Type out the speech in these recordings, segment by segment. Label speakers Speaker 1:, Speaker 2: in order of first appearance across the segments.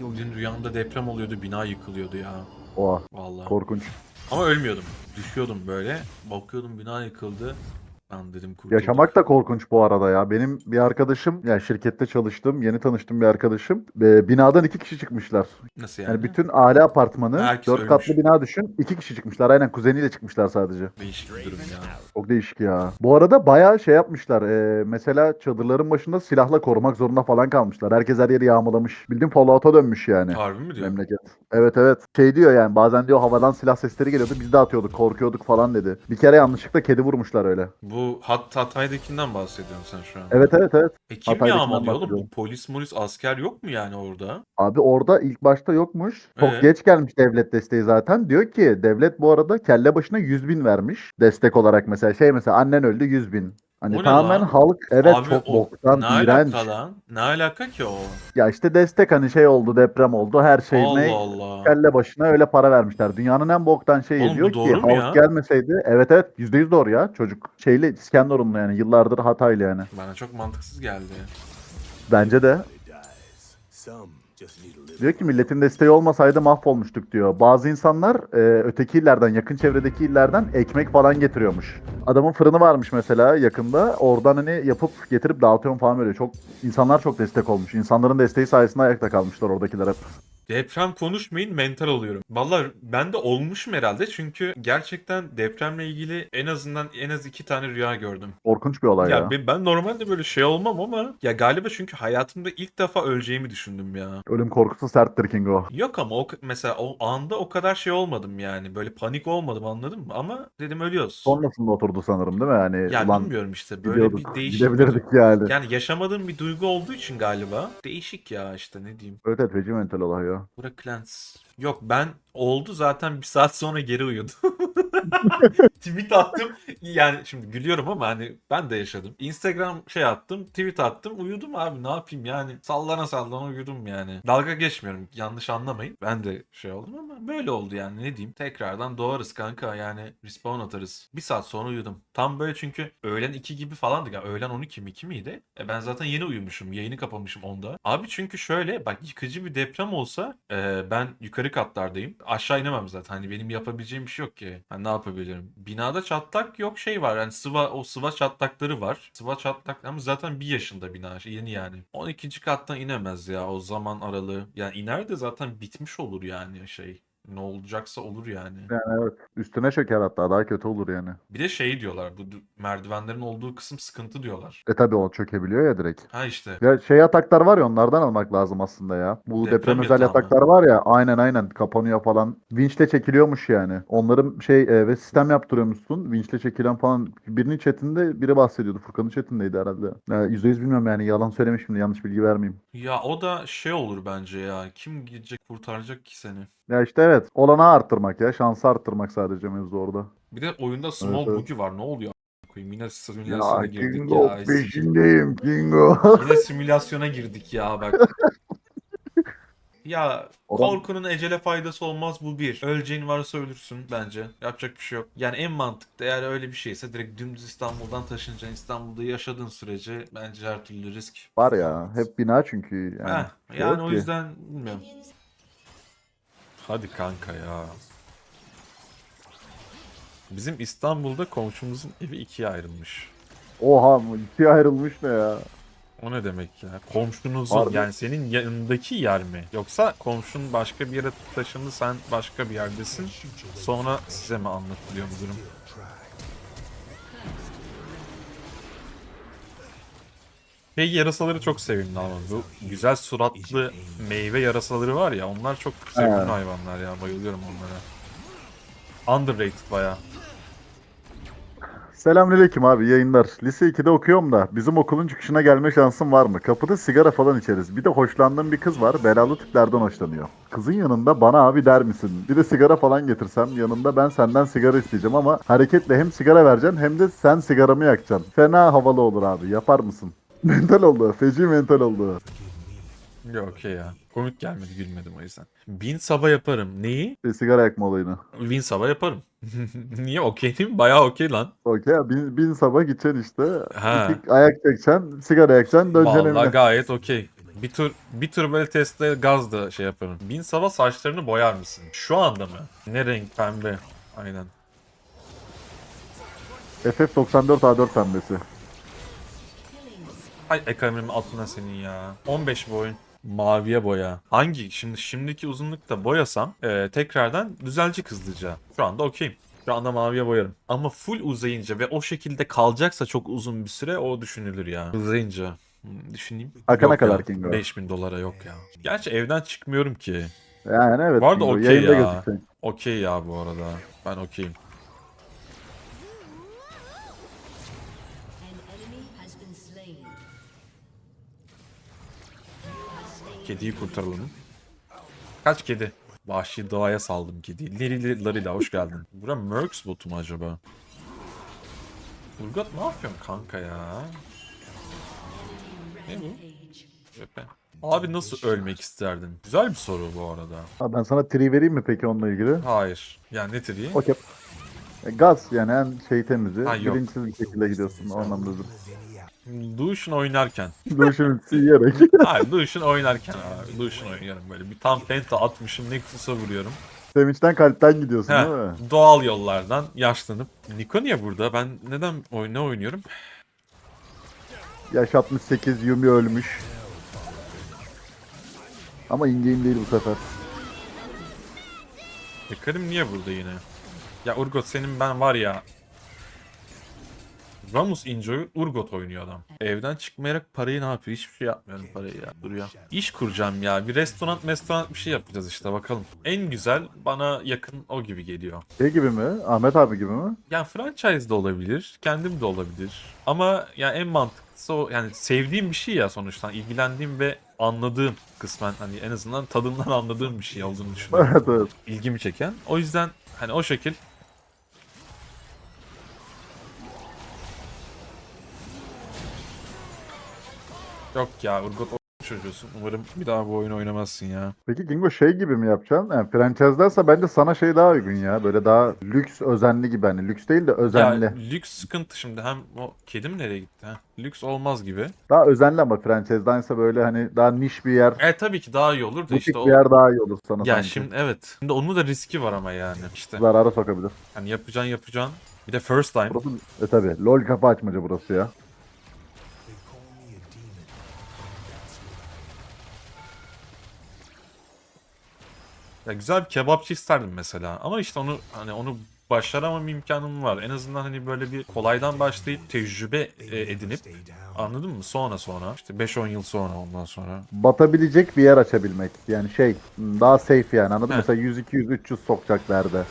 Speaker 1: Dün rüyamda deprem oluyordu, bina yıkılıyordu ya.
Speaker 2: Oha
Speaker 1: Vallahi.
Speaker 2: korkunç.
Speaker 1: Ama ölmüyordum. Düşüyordum böyle. Bakıyordum bina yıkıldı. Ben dedim kurtulduk.
Speaker 2: Yaşamak da korkunç bu arada ya. Benim bir arkadaşım, yani şirkette çalıştığım, yeni tanıştığım bir arkadaşım. e, binadan iki kişi çıkmışlar.
Speaker 1: Nasıl yani?
Speaker 2: Yani bütün aile apartmanı,
Speaker 1: Herkes
Speaker 2: dört
Speaker 1: ölmüş.
Speaker 2: katlı bina düşün. iki kişi çıkmışlar. Aynen kuzeniyle çıkmışlar sadece.
Speaker 1: Değişik bir durum ya.
Speaker 2: Çok değişik ya. Bu arada bayağı şey yapmışlar. e, mesela çadırların başında silahla korumak zorunda falan kalmışlar. Herkes her yeri yağmalamış. Bildiğin Fallout'a dönmüş yani.
Speaker 1: Harbi mi diyor?
Speaker 2: Memleket. Evet evet. Şey diyor yani bazen diyor havadan silah sesleri geliyordu. Biz de atıyorduk, korkuyorduk falan dedi. Bir kere yanlışlıkla kedi vurmuşlar öyle.
Speaker 1: Bu Hat Hatay'dakinden bahsediyorsun sen şu an.
Speaker 2: Evet evet evet.
Speaker 1: E kim yağmalıyor oğlum? Bu polis molis asker yok mu yani orada?
Speaker 2: Abi orada ilk başta yokmuş. Çok
Speaker 1: Ee?
Speaker 2: geç gelmiş devlet desteği zaten. Diyor ki devlet bu arada kelle başına 100 bin vermiş. Destek olarak mesela şey mesela annen öldü 100 bin. Hani
Speaker 1: O ne
Speaker 2: tamamen
Speaker 1: lan?
Speaker 2: halk evet
Speaker 1: Abi
Speaker 2: çok
Speaker 1: o
Speaker 2: boktan
Speaker 1: ne
Speaker 2: iğrenç.
Speaker 1: alaka lan? Ne alaka ki o?
Speaker 2: Ya işte destek hani şey oldu deprem oldu her şey
Speaker 1: Allah
Speaker 2: ne
Speaker 1: Allah.
Speaker 2: kelle başına öyle para vermişler. Dünyanın en boktan şeyi
Speaker 1: Oğlum bu
Speaker 2: diyor ki
Speaker 1: doğru mu
Speaker 2: halk
Speaker 1: ya?
Speaker 2: gelmeseydi evet evet %100 doğru ya çocuk şeyli İskenderunlu yani yıllardır Hataylı yani.
Speaker 1: Bana çok mantıksız geldi.
Speaker 2: Bence de.
Speaker 3: Some
Speaker 2: Diyor ki milletin desteği olmasaydı mahvolmuştuk diyor. Bazı insanlar e, öteki illerden, yakın çevredeki illerden ekmek falan getiriyormuş. Adamın fırını varmış mesela yakında. Oradan hani yapıp getirip dağıtıyorum falan böyle. Çok insanlar çok destek olmuş. İnsanların desteği sayesinde ayakta kalmışlar oradakiler hep.
Speaker 1: Deprem konuşmayın mental oluyorum. Vallahi ben de olmuşum herhalde çünkü gerçekten depremle ilgili en azından en az iki tane rüya gördüm.
Speaker 2: Korkunç bir olay ya.
Speaker 1: Ya ben, ben normalde böyle şey olmam ama ya galiba çünkü hayatımda ilk defa öleceğimi düşündüm ya.
Speaker 2: Ölüm korkusu serttir Kingo.
Speaker 1: Yok ama o mesela o anda o kadar şey olmadım yani. Böyle panik olmadım anladın mı? Ama dedim ölüyoruz.
Speaker 2: Sonrasında oturdu sanırım değil mi? Yani
Speaker 1: ya
Speaker 2: ulan
Speaker 1: bilmiyorum işte böyle
Speaker 2: gidiyorduk,
Speaker 1: bir değişik
Speaker 2: gidebilirdik yani.
Speaker 1: Yani yaşamadığım bir duygu olduğu için galiba değişik ya işte ne diyeyim.
Speaker 2: Evet evet mental olay ya.
Speaker 1: Bura Clans. Yok ben oldu zaten bir saat sonra geri uyudum. tweet attım. Yani şimdi gülüyorum ama hani ben de yaşadım. Instagram şey attım, tweet attım. Uyudum abi ne yapayım yani. Sallana sallana uyudum yani. Dalga geçmiyorum. Yanlış anlamayın. Ben de şey oldum ama böyle oldu yani ne diyeyim. Tekrardan doğarız kanka yani respawn atarız. Bir saat sonra uyudum. Tam böyle çünkü öğlen 2 gibi falandı. Ya öğlen 12 mi 2 miydi? E ben zaten yeni uyumuşum. Yayını kapamışım onda. Abi çünkü şöyle bak yıkıcı bir deprem olsa e, ben yukarı katlardayım. Aşağı inemem zaten. Hani benim yapabileceğim bir şey yok ki. Hani ne yapabilirim? Binada çatlak yok şey var. Yani sıva o sıva çatlakları var. Sıva çatlak ama zaten bir yaşında bina. Şey, yeni yani. 12. kattan inemez ya o zaman aralığı. Yani iner de zaten bitmiş olur yani şey. Ne olacaksa olur yani.
Speaker 2: Yani evet. Üstüne çöker hatta daha kötü olur yani.
Speaker 1: Bir de şey diyorlar. Bu merdivenlerin olduğu kısım sıkıntı diyorlar.
Speaker 2: E tabi o çökebiliyor ya direkt.
Speaker 1: Ha işte.
Speaker 2: Ya şey yataklar var ya onlardan almak lazım aslında ya. Bu
Speaker 1: Deprem
Speaker 2: deprem, özel
Speaker 1: yatağı mı?
Speaker 2: yataklar var ya aynen aynen kapanıyor falan. Vinçle çekiliyormuş yani. Onların şey e, ve sistem yaptırıyormuşsun. Vinçle çekilen falan. Birinin chatinde biri bahsediyordu. Furkan'ın chatindeydi herhalde. Ya, %100 bilmiyorum yani yalan söylemişim de yanlış bilgi vermeyeyim.
Speaker 1: Ya o da şey olur bence ya. Kim gidecek kurtaracak ki seni?
Speaker 2: Ya işte evet olanağı arttırmak ya. Şansı arttırmak sadece mevzu orada.
Speaker 1: Bir de oyunda small
Speaker 2: evet.
Speaker 1: bug'i var. Ne oluyor? a**ına Koyayım. Yine simülasyona
Speaker 2: Ya
Speaker 1: girdik
Speaker 2: Kingo
Speaker 1: ya.
Speaker 2: Peşindeyim Kingo.
Speaker 1: Yine simülasyona girdik ya bak. Ya
Speaker 2: Oran-
Speaker 1: korkunun ecele faydası olmaz bu bir. Öleceğin varsa ölürsün bence. Yapacak bir şey yok. Yani en mantıklı eğer öyle bir şeyse direkt dümdüz İstanbul'dan taşınacaksın. İstanbul'da yaşadığın sürece bence her türlü risk.
Speaker 2: Var ya hep bina çünkü yani.
Speaker 1: Heh,
Speaker 2: şey
Speaker 1: yani o
Speaker 2: ki.
Speaker 1: yüzden bilmiyorum. Hadi kanka ya. Bizim İstanbul'da komşumuzun evi ikiye ayrılmış.
Speaker 2: Oha ikiye ayrılmış ne ya?
Speaker 1: O ne demek ya? Komşunuzun
Speaker 2: Harbi.
Speaker 1: yani senin yanındaki yer mi? Yoksa komşun başka bir yere taşındı sen başka bir yerdesin. Sonra size mi anlatılıyor bu durum? Şey yarasaları çok sevimli ama bu güzel suratlı meyve yarasaları var ya onlar çok sevimli
Speaker 2: Evet.
Speaker 1: hayvanlar ya bayılıyorum onlara. Underrated baya.
Speaker 2: Selamünaleyküm abi yayınlar. Lise 2'de okuyorum da bizim okulun çıkışına gelme şansın var mı? Kapıda sigara falan içeriz. Bir de hoşlandığım bir kız var. Belalı tiplerden hoşlanıyor. Kızın yanında bana abi der misin? Bir de sigara falan getirsem yanında ben senden sigara isteyeceğim ama hareketle hem sigara vereceksin hem de sen sigaramı yakacaksın. Fena havalı olur abi. Yapar mısın? Mental oldu. Feci mental oldu.
Speaker 1: Yok okey ya. Komik gelmedi gülmedim o yüzden. Bin saba yaparım. Neyi?
Speaker 2: E, sigara yakma olayını.
Speaker 1: Win saba yaparım. Niye okey değil mi? Bayağı okey lan.
Speaker 2: Okey bin, bin sabah gideceksin işte.
Speaker 1: Ha.
Speaker 2: İki ayak çekeceksin, sigara yakacaksın, döneceksin
Speaker 1: Vallahi
Speaker 2: evine.
Speaker 1: gayet okey. Bir tur bir tur böyle testte gaz da şey yaparım. Bin sabah saçlarını boyar mısın? Şu anda mı? Ne renk pembe? Aynen.
Speaker 2: FF94 A4 pembesi.
Speaker 1: Ay ekranımın altına senin ya. 15 bu oyun. Maviye boya. Hangi? Şimdi şimdiki uzunlukta boyasam e, tekrardan düzelecek hızlıca. Şu anda okeyim. Şu anda maviye boyarım. Ama full uzayınca ve o şekilde kalacaksa çok uzun bir süre o düşünülür ya. Uzayınca. Hmm, düşüneyim.
Speaker 2: Akana
Speaker 1: Yok
Speaker 2: kadar
Speaker 1: ya.
Speaker 2: Kingo.
Speaker 1: 5000 dolara yok ya. Gerçi evden çıkmıyorum ki.
Speaker 2: Yani evet.
Speaker 1: Arada
Speaker 2: Kingo,
Speaker 1: okey ya. Okey ya bu arada. Ben okeyim. Kediyi kurtaralım. Kaç kedi? Vahşi doğaya saldım kediyi. Liri Larila hoş geldin. Bura Mercs botu mu acaba? Urgot ne yapıyorsun kanka ya? Ne bu? Öpe. Abi nasıl ölmek isterdin? Güzel bir soru bu arada.
Speaker 2: Ha, ben sana tri vereyim mi peki onunla ilgili?
Speaker 1: Hayır. Yani ne dediği?
Speaker 2: Okey. E, Gaz yani en şey temizi.
Speaker 1: Ha, yok.
Speaker 2: Bilinçsiz bir şekilde gidiyorsun o anlamda.
Speaker 1: Lucian oynarken.
Speaker 2: Dövüşün yiyerek.
Speaker 1: Hayır Lucian oynarken abi. Lucian oynuyorum böyle. Bir tam penta atmışım Nexus'a vuruyorum.
Speaker 2: Sevinçten kalpten gidiyorsun
Speaker 1: Heh,
Speaker 2: değil mi?
Speaker 1: doğal yollardan yaşlanıp. Niko niye burada? Ben neden oy ne oynuyorum?
Speaker 2: Yaş 68 Yumi ölmüş. Ama in-game değil bu sefer.
Speaker 1: Hikarim niye burada yine? Ya Urgot senin ben var ya. Ramus Injo'yu Urgot oynuyor adam. Evden çıkmayarak parayı ne yapıyor? Hiçbir şey yapmıyorum parayı ya. Duruyor. İş kuracağım ya. Bir restoran restoran bir şey yapacağız işte bakalım. En güzel bana yakın o gibi geliyor.
Speaker 2: Şey gibi mi? Ahmet abi gibi mi?
Speaker 1: Yani franchise de olabilir, kendim de olabilir. Ama yani en mantıklısı o yani sevdiğim bir şey ya sonuçta ilgilendiğim ve anladığım kısmen hani en azından tadından anladığım bir şey olduğunu düşünüyorum.
Speaker 2: evet evet.
Speaker 1: ilgimi çeken. O yüzden hani o şekil Yok ya Urgot o çocuğusun. Umarım bir daha bu oyunu oynamazsın ya.
Speaker 2: Peki Gingo şey gibi mi yapacaksın? Yani franchise'dense bence sana şey daha uygun ya. Böyle daha lüks özenli gibi hani. Lüks değil de özenli.
Speaker 1: Ya lüks sıkıntı şimdi hem o kedim nereye gitti ha? Lüks olmaz gibi.
Speaker 2: Daha özenli ama franchise'dense böyle hani daha niş bir yer.
Speaker 1: E tabii ki daha iyi olur da
Speaker 2: Butik
Speaker 1: işte o
Speaker 2: bir yer daha iyi olur sana
Speaker 1: Ya
Speaker 2: sanki.
Speaker 1: şimdi evet. Şimdi onun da riski var ama yani. İşte
Speaker 2: Zarara sokabilir.
Speaker 1: hani yapacaksın yapacaksın. Bir de first time.
Speaker 2: Burası e tabi. LOL kapı açmaca burası ya.
Speaker 1: Ya güzel bir kebapçı isterdim mesela. Ama işte onu hani onu başaramam imkanım var. En azından hani böyle bir kolaydan başlayıp tecrübe e, edinip anladın mı? Sonra sonra işte 5-10 yıl sonra ondan sonra.
Speaker 2: Batabilecek bir yer açabilmek. Yani şey daha safe yani anladın mı? Mesela 100 200 300 sokacak derde.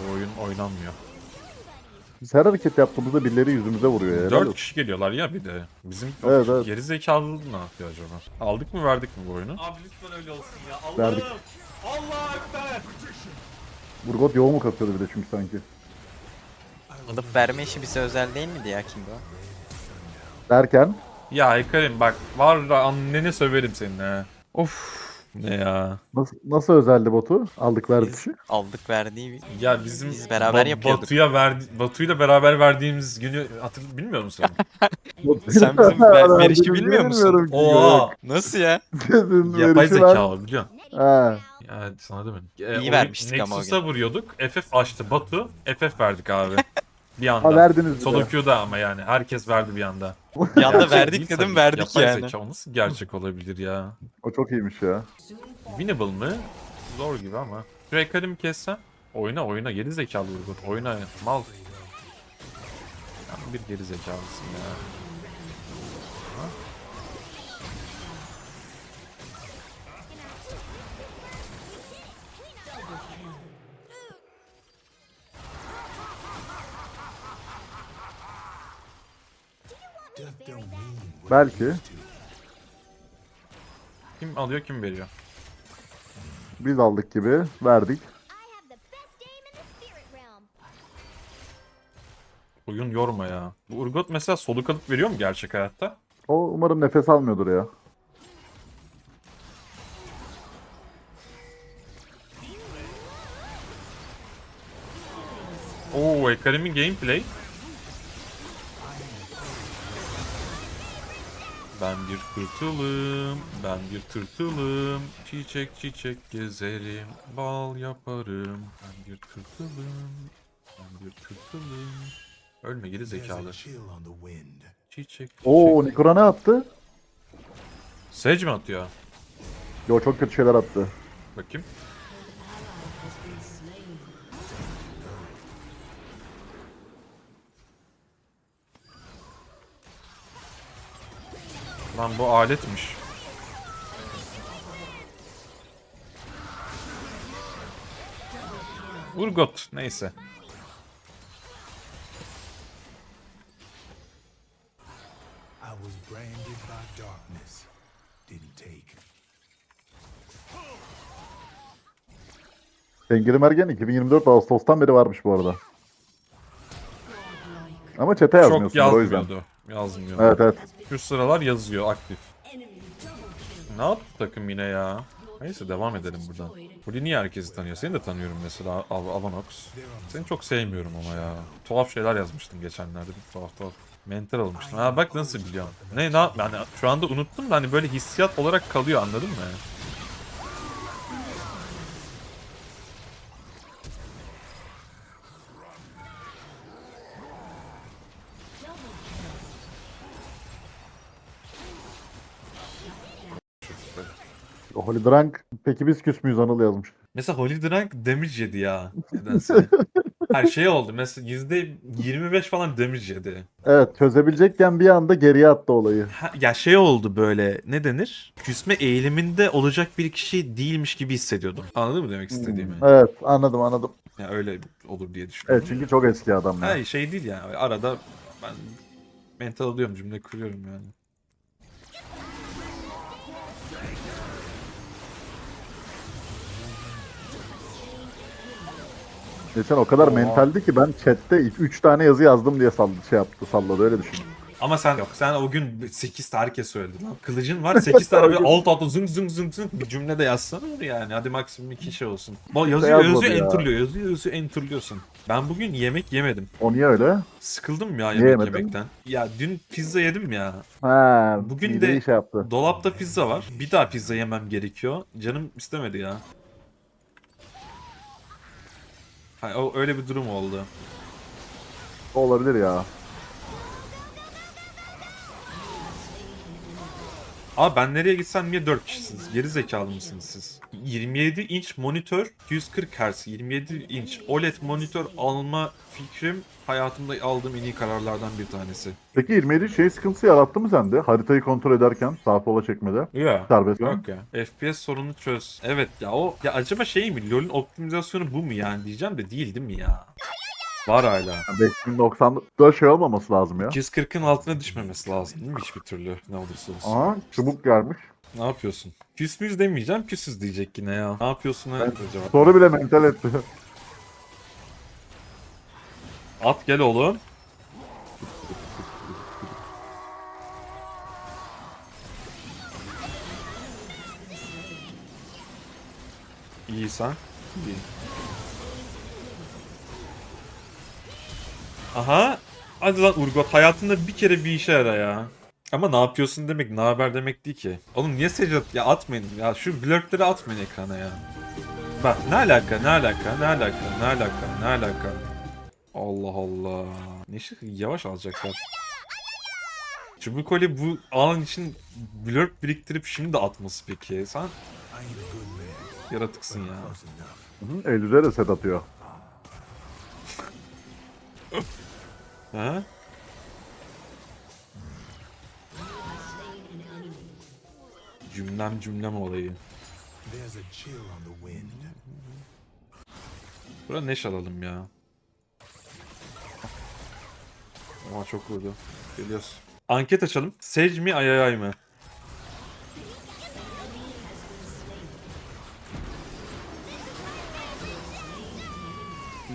Speaker 1: Bu oyun oynanmıyor.
Speaker 2: Biz her hareket yaptığımızda birileri yüzümüze vuruyor ya.
Speaker 1: 4 kişi geliyorlar ya bir de. Bizim
Speaker 2: Evet, evet.
Speaker 1: geri zekalı ne yapıyor acaba? Aldık mı verdik mi bu oyunu? Abi lütfen öyle olsun ya. Allah'ım.
Speaker 2: Verdik.
Speaker 1: Allah ekber.
Speaker 2: Burgot yoğun mu katıyordu bir de çünkü sanki.
Speaker 4: Alıp verme işi bize özel değil miydi ya Kingo?
Speaker 2: Derken
Speaker 1: Ya Ekarim bak var da anneni söverim senin ha. Of ne ya.
Speaker 2: nasıl, nasıl özeldi botu? Aldık verdik.
Speaker 4: Biz aldık verdiği.
Speaker 1: Ya bizim
Speaker 4: Biz beraber
Speaker 1: Ba-
Speaker 4: yapıyorduk.
Speaker 1: Batu'ya verdi Batu'yla beraber verdiğimiz günü hatır bilmiyor musun?
Speaker 4: Sen bizim ver- verişi bilmiyor musun?
Speaker 1: Oha.
Speaker 4: Nasıl ya?
Speaker 1: Yapay zeka o biliyorsun.
Speaker 2: Ha.
Speaker 1: Ya sana demedim. Ee,
Speaker 4: İyi vermiştik ama o
Speaker 1: Nexus'a vuruyorduk. FF açtı Batu. FF verdik abi. Bir anda.
Speaker 2: Ha verdiniz
Speaker 1: Solo. Q'da ama yani. Herkes verdi bir anda.
Speaker 4: Bir anda verdik
Speaker 1: değil
Speaker 4: dedim
Speaker 1: tabii.
Speaker 4: verdik
Speaker 1: Yapay
Speaker 4: yani.
Speaker 1: zeka o nasıl gerçek olabilir ya?
Speaker 2: O çok iyiymiş ya.
Speaker 1: Winnable mı? Zor gibi ama. Şu Ekarim kessem. Oyna oyna geri zekalı Urgut. Oyna mal. Sen bir geri zekalısın ya.
Speaker 2: Belki.
Speaker 1: Kim alıyor kim veriyor?
Speaker 2: Biz aldık gibi verdik.
Speaker 1: Oyun yorma ya. Bu Urgot mesela soluk alıp veriyor mu gerçek hayatta?
Speaker 2: O umarım nefes almıyordur ya.
Speaker 1: Oo Ekarim'in gameplay. Ben bir tırtılım, ben bir tırtılım. Çiçek çiçek gezerim, bal yaparım. Ben bir tırtılım, ben bir tırtılım. Ölme geri zekalı.
Speaker 3: wind.
Speaker 1: Çiçek
Speaker 2: Oo
Speaker 1: çiçek.
Speaker 2: Nikora ne attı?
Speaker 1: Sage mi atıyor?
Speaker 2: Yo çok kötü şeyler attı.
Speaker 1: Bakayım. Lan bu aletmiş. Urgot neyse.
Speaker 3: I was branded by darkness. Didn't take.
Speaker 2: Tengri Mergen 2024 Ağustos'tan beri varmış bu arada. Ama çete yazmıyorsun
Speaker 1: Çok
Speaker 2: o yüzden.
Speaker 1: yazmıyordu. Yazmıyor.
Speaker 2: Evet evet.
Speaker 1: Şu sıralar yazıyor aktif. Ne yaptı takım yine ya? Neyse devam edelim buradan. Huli niye herkesi tanıyor? Seni de tanıyorum mesela Av Avanox. Seni çok sevmiyorum ama ya. Tuhaf şeyler yazmıştım geçenlerde. Bir tuhaf tuhaf. Mental almıştım. Ha bak nasıl biliyorum. Ne ne yani şu anda unuttum da hani böyle hissiyat olarak kalıyor anladın mı?
Speaker 2: O Holy Drunk peki biz küs müyüz Anıl yazmış.
Speaker 1: Mesela Holy Drunk damage yedi ya. Nedense. Her şey oldu. Mesela %25 falan damage yedi.
Speaker 2: Evet çözebilecekken bir anda geriye attı olayı.
Speaker 1: Ha, ya şey oldu böyle ne denir? Küsme eğiliminde olacak bir kişi değilmiş gibi hissediyordum. Anladın mı demek istediğimi?
Speaker 2: Evet anladım anladım.
Speaker 1: Ya öyle olur diye düşünüyorum.
Speaker 2: Evet çünkü çok eski adam ya.
Speaker 1: Ha, şey değil yani. Arada ben mental alıyorum cümle kuruyorum yani.
Speaker 2: Geçen o kadar mentaldi ki ben chatte 3 tane yazı yazdım diye salladı, şey yaptı salladı öyle düşün.
Speaker 1: Ama sen yok. Sen o gün 8 tane herkes söyledi lan. Kılıcın var 8 tane böyle alt alta zıng zıng zıng zıng bir cümle de yazsana onu yani. Hadi maksimum 2 şey olsun. Bak yazıyor
Speaker 2: yazmadı
Speaker 1: yazıyor
Speaker 2: ya.
Speaker 1: enterlıyor yazıyor yazıyor enterliyorsun. Ben bugün yemek yemedim.
Speaker 2: O niye öyle?
Speaker 1: Sıkıldım ya yemek
Speaker 2: yemedin?
Speaker 1: yemekten. Ya dün pizza yedim ya.
Speaker 2: Ha,
Speaker 1: Bugün de-
Speaker 2: şey yaptı.
Speaker 1: Dolapta pizza var. Bir daha pizza yemem gerekiyor. Canım istemedi ya. Ha, o öyle bir durum oldu.
Speaker 2: Olabilir ya.
Speaker 1: Abi ben nereye gitsem niye 4 kişisiniz? Geri zekalı mısınız siz? 27 inç monitör 140 Hz 27 inç OLED monitör alma fikrim hayatımda aldığım en iyi kararlardan bir tanesi.
Speaker 2: Peki 27 şey sıkıntısı yarattı mı sende? Haritayı kontrol ederken sağa sola çekmede.
Speaker 1: Ya.
Speaker 2: Serbest?
Speaker 1: Yok ya. FPS sorunu çöz. Evet ya o ya acaba şey mi? LoL'ün optimizasyonu bu mu yani diyeceğim de değil değil mi ya? Var hala.
Speaker 2: 5090'da şey olmaması lazım ya.
Speaker 1: 240'ın altına düşmemesi lazım değil mi hiçbir türlü ne olursa olsun.
Speaker 2: Aha çubuk gelmiş.
Speaker 1: Ne yapıyorsun? Küs müyüz demeyeceğim küsüz diyecek yine ya. Ne yapıyorsun ha? acaba?
Speaker 2: Soru bile mental etti.
Speaker 1: At gel oğlum. İyi sen. İyi. Aha. Hadi lan Urgot hayatında bir kere bir işe yara ya. Ama ne yapıyorsun demek, ne haber demek değil ki. Oğlum niye secde ya atmayın ya şu blurtleri atmayın ekrana ya. Bak ne alaka ne alaka ne alaka ne alaka ne alaka. Allah Allah. Neşe yavaş alacaklar. Çubukoli bu alan için blurp biriktirip şimdi de atması peki. Sen yaratıksın ya.
Speaker 2: Eylül'e de set atıyor.
Speaker 1: Ha? Cümlem cümlem olayı. Bura neş alalım ya. Ama çok vurdu. Geliyoruz. Anket açalım. Sage mi Ayayay mı?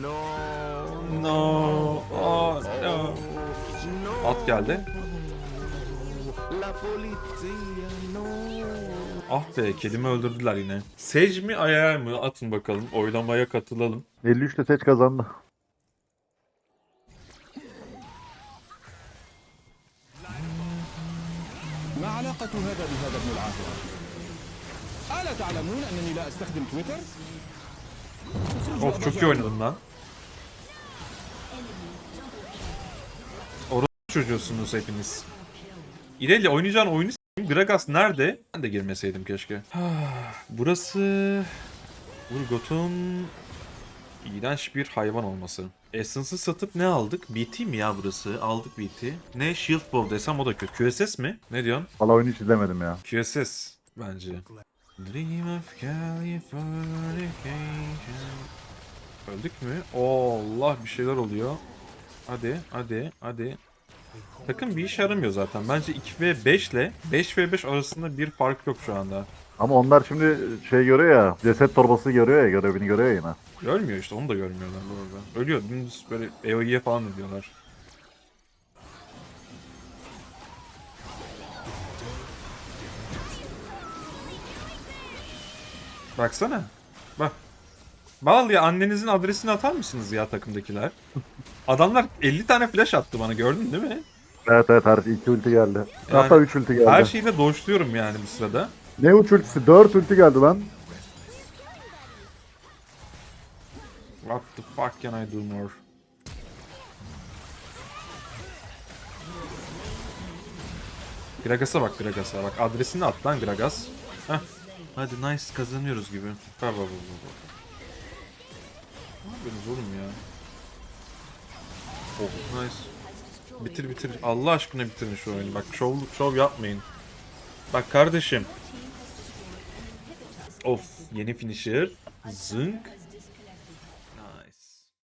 Speaker 1: No. No Oh, no. At geldi. Ah be kedimi öldürdüler yine. Sage mi Ayayay mı? Atın bakalım. Oylamaya katılalım.
Speaker 2: 53'te seç kazandı.
Speaker 5: علاقة هذا بهذا ابن العاهرة ألا تعلمون أنني لا أستخدم تويتر؟
Speaker 1: Of çok iyi oynadım lan. Çocuğusunuz hepiniz. İrelia oynayacağın oyunu s**eyim. Gragas nerede? Ben de girmeseydim keşke. Burası... Urgot'un iğrenç bir hayvan olması. Essence'ı satıp ne aldık? BT mi ya burası? Aldık BT. Ne? Shield Bow desem o da kötü. QSS mi? Ne diyorsun?
Speaker 2: Valla oyunu hiç izlemedim ya.
Speaker 1: QSS bence. Dream of Californication. Öldük mü? Allah bir şeyler oluyor. Hadi, hadi, hadi. Takım bir işe yaramıyor zaten. Bence 2v5 ile 5v5 arasında bir fark yok şu anda.
Speaker 2: Ama onlar şimdi şey görüyor ya, ceset torbası görüyor ya, görevini görüyor ya yine.
Speaker 1: Görmüyor işte, onu da görmüyorlar bu arada. Ölüyor, dümdüz böyle EOE'ye falan ediyorlar. Baksana. Bak. Bal ya annenizin adresini atar mısınız ya takımdakiler? Adamlar 50 tane flash attı bana gördün değil mi?
Speaker 2: Evet evet her iki ulti geldi. Hatta üç ulti geldi.
Speaker 1: Her şeyle doşluyorum yani bu sırada.
Speaker 2: Ne uç ultisi? Dört ulti geldi lan.
Speaker 1: What the fuck can I do more? Gragas'a bak Gragas'a bak adresini at lan Gragas. Heh. Hadi nice kazanıyoruz gibi. Bak bak. bak. Ne yapıyorsunuz oğlum ya? Oh nice. Bitir bitir. Allah aşkına bitirin şu oyunu. Bak şov, şov yapmayın. Bak kardeşim. Of yeni finisher. Zınk.